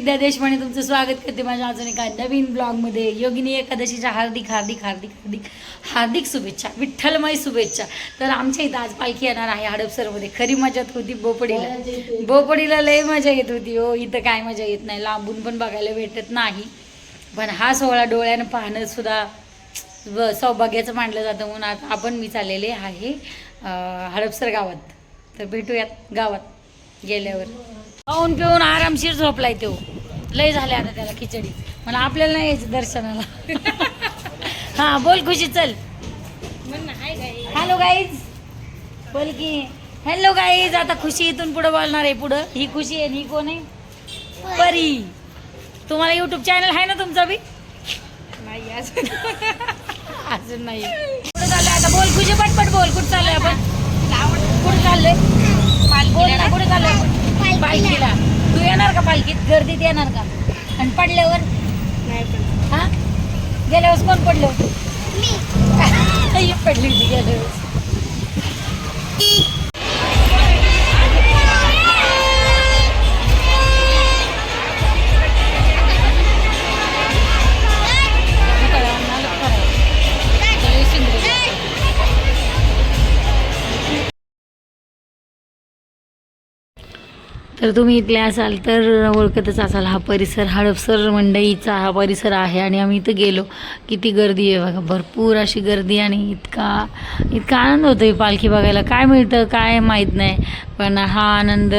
विद्या देशपांडे तुमचं स्वागत करते माझ्या अजून एका नवीन ब्लॉगमध्ये. योगिनी एकादशीच्या हार्दिक हार्दिक हार्दिक हार्दिक हार्दिक शुभेच्छा विठ्ठलमय शुभेच्छा. तर आमच्या इथं आज पालखी येणार आहे हडपसरमध्ये खरी मजा होती बोपडीला. बोपडीला लय मजा येत होती हो. इथं काय मजा येत नाही. लांबून पण बघायला भेटत नाही. पण हा सोहळा डोळ्यानं पाहणं सुद्धा सौभाग्याचं मानलं जातं म्हणून आता आपण मी चाललेले आहे हडपसर गावात. तर भेटूयात गावात. गेल्यावर. खाऊन पिऊन आरामशीर झोपलाय तो. लय झाले आता त्याला खिचडी. मला आपल्याला नाही यायचं दर्शनाला. हा बोल खुशी चल. हॅलो गाईज बोल की. हॅलो गाईज आता खुशी इथून पुढे बोलणार आहे पुढं. ही खुशी आहे आणि ही कोण आहे? परी. तुम्हाला युट्यूब चॅनल आहे ना तुमचा बी? नाही अजून. अजून नाही. कुठं चाललंय आता. बोल खुशी पटपट बोल. कुठं चाललोय आपण? कुठं चाललोय? ना. कुठं पालखीला. तू येणार का पालखीत? गर्दीत येणार का? आणि पडल्यावर? हा? गेल्यावर कोण पडलं? पडली होती गेल्यावर तर तुम्ही इथले असाल तर ओळखतच असाल. हा परिसर हडपसर मंडईचा हा परिसर आहे आणि आम्ही इथं गेलो. किती गर्दी आहे बघा. भरपूर अशी गर्दी आणि इतका इतका आनंद होतो आहे पालखी बघायला. काय मिळतं काय माहीत नाही. पण हा आनंद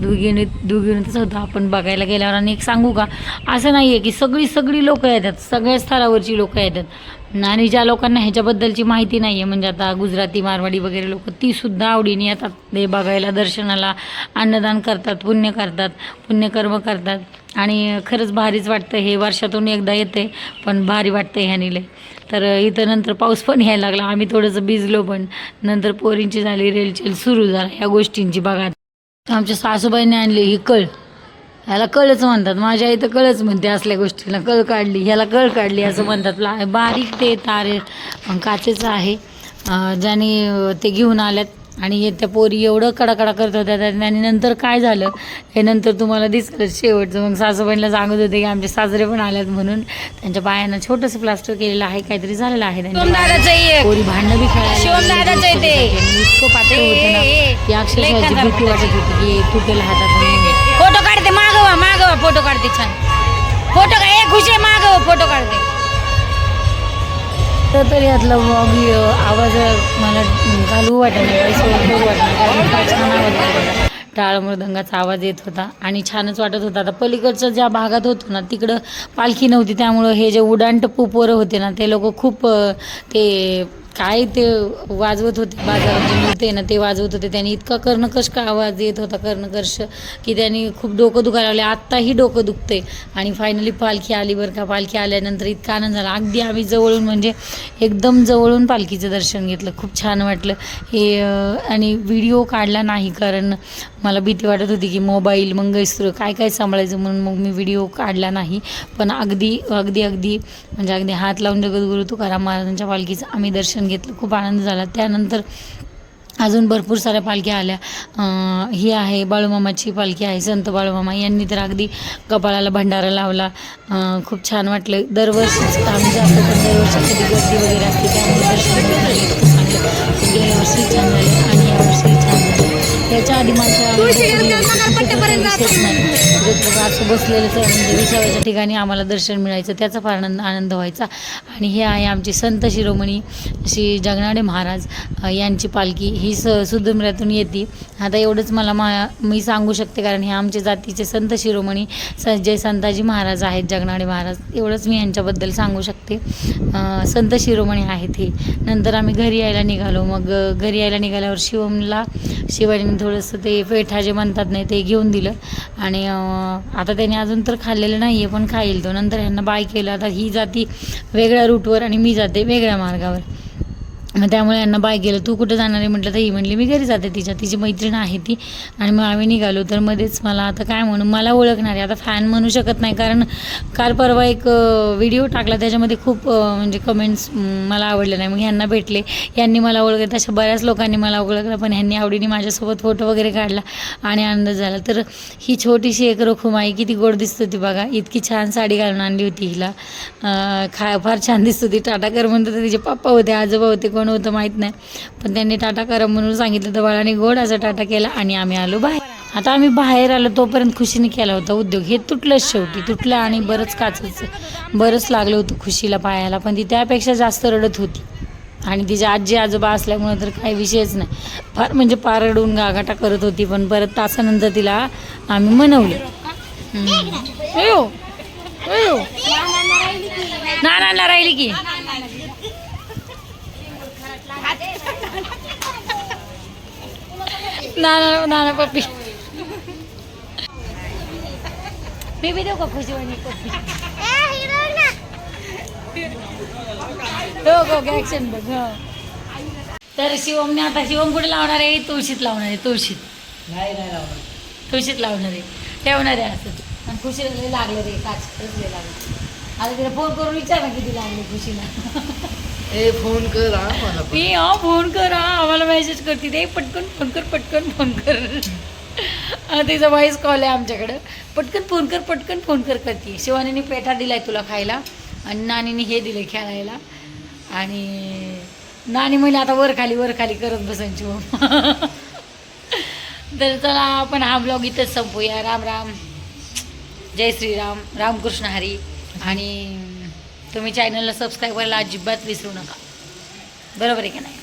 दुगिणीत दुगिणीतच होता. आपण बघायला गेल्यावर. आणि एक सांगू का? असं नाही आहे की सगळी सगळी लोकं येतात. सगळ्या स्तरावरची लोकं येतात. आणि ज्या लोकांना ह्याच्याबद्दलची माहिती नाही आहे म्हणजे आता गुजराती मारवाडी वगैरे लोक तीसुद्धा आवडीने येतात. ते बघायला दर्शनाला अन्नदान करतात पुण्य करतात पुण्यकर्म करतात. आणि खरंच भारीच वाटतं. हे वर्षातून एकदा येते पण भारी वाटतं ह्यानी लय तर इथं नंतर पाऊस पण यायला लागला. आम्ही थोडंसं भिजलो पण. नंतर पोरींची झाली रेलचेल सुरू झाला. ह्या गोष्टींची बघा. आमच्या सासूबाईने आणली ही कळ. ह्याला कळच म्हणतात. माझ्या इथं कळच म्हणते असल्या गोष्टीला. कळ काढली. ह्याला कळ काढली असं म्हणतात. बारीक ते तारे काचेचं आहे. ज्याने ते घेऊन आल्यात. आणि त्या पोरी एवढं कडाकडा करत होत्या. आणि नंतर काय झालं? हे नंतर तुम्हाला दिसलं शेवटचं. मग सासूबाईंना सांगत होते की आमचे सासरे पण आल्यात म्हणून. त्यांच्या पायांना छोटंसं प्लास्टर केलेलं आहे. काहीतरी झालेलं आहे एक. पोरी भांडणं बी खेळायला इतकं पातळ होतं ना. की अक्षरशः भीती वाटत होती की तुटेल हातात फोटो काढते छान. फोटो का एक खुशी माग फोटो काढते. तर तरी यातला व्लॉग आवाज मला घालू वाटत नाही छान आवाज होता टाळ मृदंगाचा आवाज येत होता आणि छानच वाटत होता. आता पलीकडचं ज्या भागात होतो ना तिकडं पालखी नव्हती त्यामुळं हे जे उडाणटप्पू पोरं होते ना ते लोक खूप ते काय ते वाजवत होते बाजारात जे मिळते ना ते वाजवत होते. त्यांनी इतका कर्णकश का आवाज येत होता कर्णकर्ष की त्यांनी खूप डोकं दुखायला लागले. आत्ताही डोकं दुखते आणि फायनली पालखी आली बरं का? पालखी आल्यानंतर इतका आनंद झाला. अगदी आम्ही जवळून म्हणजे एकदम जवळून पालखीचं दर्शन घेतलं. खूप छान वाटलं. हे आणि व्हिडिओ काढला नाही कारण मला भीती वाटत होती की मोबाईल मंगळसूर काय काय सांभाळायचं म्हणून मग मी व्हिडिओ काढला नाही. पण अगदी अगदी अगदी म्हणजे अगदी हात लावून जगद्गुरू तुकाराम महाराजांच्या पालखीचं आम्ही दर्शन घेतलं खूप आनंद झाला. त्यानंतर अजून भरपूर साऱ्या पालख्या आल्या. ही आहे बाळूमामाची पालखी आहे संत बाळूमामा. यांनी तर अगदी कपाळाला भंडारा लावला. खूप छान वाटलं. दरवर्षीच आम्ही जातो पण दरवर्षी कधी गर्दी वगैरे असते त्यामुळे दर्शन घेत चांगलं. गेल्या वर्षी छान झालं. त्याच्या आधी जर असं बसलेलंच आहे म्हणजे विसाव्याच्या ठिकाणी आम्हाला दर्शन मिळायचं त्याचा फार आनंद आनंद व्हायचा. आणि हे आहे आमची संत शिरोमणी श्री जगनाडे महाराज यांची पालखी. ही स सुदुम्र्यातून येते. आता एवढंच मला मा मी सांगू शकते कारण हे आमच्या जातीचे संत शिरोमणी स जय संताजी महाराज आहेत जगनाडे महाराज एवढंच मी यांच्याबद्दल सांगू शकते. संत शिरोमणी आहेत हे. नंतर आम्ही घरी यायला निघालो. मग घरी यायला निघाल्यावर शिवमला शिवाजीने थोडंसं ते पेठा जे म्हणतात नाही ते घेऊन दिलं. आणि आता त्याने अजून तर खाल्लेलं नाही आहे पण खाईल तो. नंतर ह्यांना बाय केलं. आता ही जाती वेगळ्या रूटवर आणि मी जाते वेगळ्या मार्गावर. मग त्यामुळे यांना बाय गेलं तू कुठं जाणार आहे? म्हटलं तर ही म्हणली मी घरी जाते तिच्या. तिची मैत्रीण आहे ती. आणि मग आम्ही निघालो. तर मध्येच मला आता काय म्हणू? मला ओळखणार आहे. आता फॅन म्हणू शकत नाही. कारण काल परवा एक व्हिडिओ टाकला. त्याच्यामध्ये खूप म्हणजे कमेंट्स मला आवडले नाही. मग ह्यांना भेटले. यांनी मला ओळखलं. तशा बऱ्याच लोकांनी मला ओळखलं. पण ह्यांनी आवडीने माझ्यासोबत फोटो वगैरे काढला आणि आनंद झाला. तर ही छोटीशी एक रखुमाई. किती गोड दिसत होती बघा. इतकी छान साडी घालून आणली होती हिला. खा फार छान दिसत होती. टाटाकर म्हणतो तर तिचे पप्पा होते आजोबा होते कोण होतं माहीत नाही. पण त्यांनी टाटा करम म्हणून सांगितलं तर बाळाने गोड असा टाटा केला आणि आम्ही आलो बाहेर. आता आम्ही बाहेर आलो तोपर्यंत खुशीने केला होता उद्योग. हे तुटलंच शेवटी तुटलं आणि बरंच काचच. बरंच लागलं होतं खुशीला पायाला पण ती त्यापेक्षा जास्त रडत होती. आणि तिच्या आजी आजोबा असल्यामुळं तर काही विषयच नाही. फार म्हणजे पार रडून गागाटा करत होती पण परत तासानंतर तिला आम्ही मनवले. हम्म. राहिली की? नाना नाना पप्पी. मी बी देऊ का खुशीवाणी पप्पी? हो हो ॲक्शन बघ हो. तर शिवमने आता शिवम कुठे लावणार आहे? तुळशीत लावणार आहे तुळशीत. नाही नाही लावणार. तुळशीत लावणार आहे. ठेवणार आहे असं. आणि खुशीला लागलं रे काच लागलं. आता तिला फोन करून विचार ना किती लागले खुशीला. ए फोन कर हा मला पण. मी हा फोन कर हा आम्हाला मेसेज करते ते पटकन फोन कर पटकन फोन कर. हा, तिचा व्हॉइस कॉल आहे आमच्याकडं. पटकन फोन कर पटकन फोन कर करते. शिवानीने पेठा दिलाय तुला खायला आणि नानीने हे दिले खेळायला. आणि नानी म्हणजे आता वर खाली वर खाली करत बसायची हो. तर चला आपण हा ब्लॉग इथंच संपूया. राम राम. जय श्रीराम. रामकृष्ण हरी. आणि तुम्ही चॅनलला सबस्क्राईब करायला अजिबात विसरू नका. बरोबर आहे का नाही?